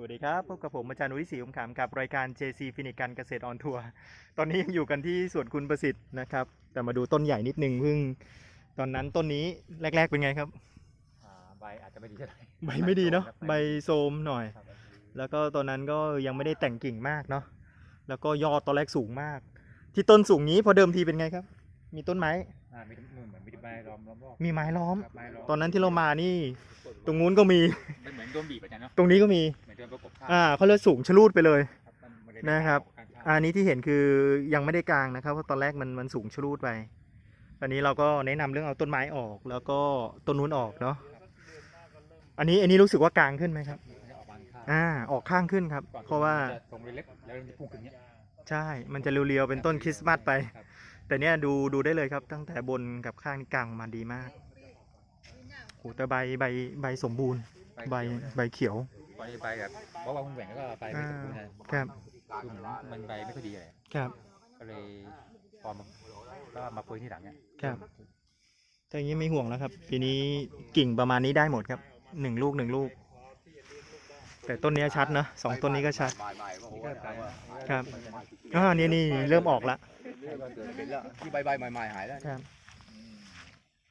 สวัสดีครับ พบกับผมอาจารย์นุ้ยศรีอุมขามกับรายการ JC ฟินิกันเกษตรออนทัวร์ตอนนี้ยังอยู่กันที่สวนคุณประสิทธิ์นะครับ แต่มาดูต้นใหญ่นิดนึงเพิ่ง ตอนนั้นต้นนี้แรก ๆเป็นไงครับ อ่าใบอาจจะไม่ดีเท่าไหร่ใบไม่ดีเนาะครับใบโทรมหน่อย ครับแล้วก็ตอนนั้นก็ยังไม่ได้แต่งกิ่งมากเนาะแล้วก็ยอดตอนแรกสูงมาก ที่ต้นสูงนี้พอเดิมทีเป็นไงครับ มีต้นไม้อ่ามีเหมือนเหมือนมีใบล้อมล้อมรอบมีไม้ล้อม ครับไม้ล้อมตอนนั้นที่เรามานี่ ตรงนู้นก็มี มันเหมือนโดนบีบอาจารย์เนาะตรงนี้ก็มีเหมื อนโดนประกบข้างอ่าเขาเลยสูงชะลูดไปเลยครับมันมันเลยนะครับข้างๆอันนี้ที่เห็นคือยังไม่ได้กลางนะครับ เพราะตอนแรกมันมันสูงชะลูดไปตอนนี้เราก็แนะนำเรื่องเอาต้นไม้ออก แล้วก็ต้นนู้นออกเนาะ อันนี้อันนี้รู้สึกว่ากลางขึ้นไหมครับมันจะออกบานข้างอ่า ออกข้างขึ้นครับก่อนเพราะว่ามันจะตรงเล็กๆแล้วมันจะพุ่งขึ้นเนี้ยใช่ มันจะเรียวๆ เป็นต้นคริสต์มาสไปครับแต่เนี้ยดูดูได้เลยครับ ตั้งแต่บนกับข้างนี่กลางมาดีมากโหแต่ใบใบใบสมบูรณ์ ใบเขียวนะใบเขียว ใบใบแบบเพราะว่าคุณแหว่งแล้วก็ใบไม่สมบูรณ์นะครับคือเหมือนมันใบไม่ค่อยดีเลยครับก็เลยพอมาก็มาปุยที่หลังเนี้ยครับแต่อย่างนี้ไม่ห่วงแล้วครับ ปีนี้กิ่งประมาณนี้ได้หมดครับหนึ่งลูกหนึ่งลูก แต่ต้นเนี้ยชัดนะสองต้นนี้ก็ชัดนี่ก็กลายว่าครับอ่านี่นี่เริ่มออกละที่ใบใบใหม่ๆหายแล้วครับ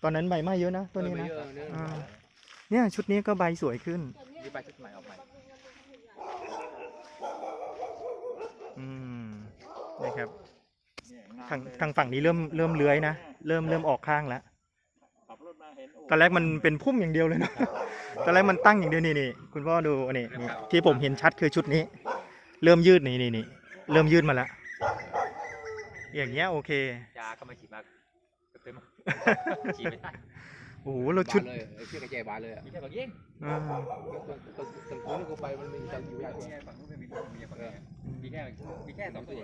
ตอนนั้นใบไหม้เยอะนะต้นนี้นะ เออเยอะอ่าเนี่ยชุดนี้ก็ใบสวยขึ้นนี่ใบชุดใหม่ออกใหม่อืมนะครับทางทางฝั่งนี้เริ่มเริ่มเลื้อยนะเริ่มเริ่มออกข้างแล้วตอนแรกมันเป็นพุ่มอย่างเดียวเลยนะตอนแรกมันตั้งอย่างเดียวนี่นี่คุณพ่อดูอันนี้นี่ที่ผมเห็นชัดคือชุดนี้ เริ่มยืดนี่นี่นี่เริ่มยืดมาแล้วอย่างเงี้ยโอเคยาก็ไม่ฉีดมา เกือบเต็มฉีดไม่ได้โอ้โหเราชุดบานเลยไอ้เชือกกระแจบานเลยอะมีแค่บางเย่งอ่าตรงตรงตรงนู้นก็ไปมันมีจังอยู่อย่างมีแค่ฝั่งนู้นไม่มีมีฝั่งนี้มีแค่มีแค่สองตัว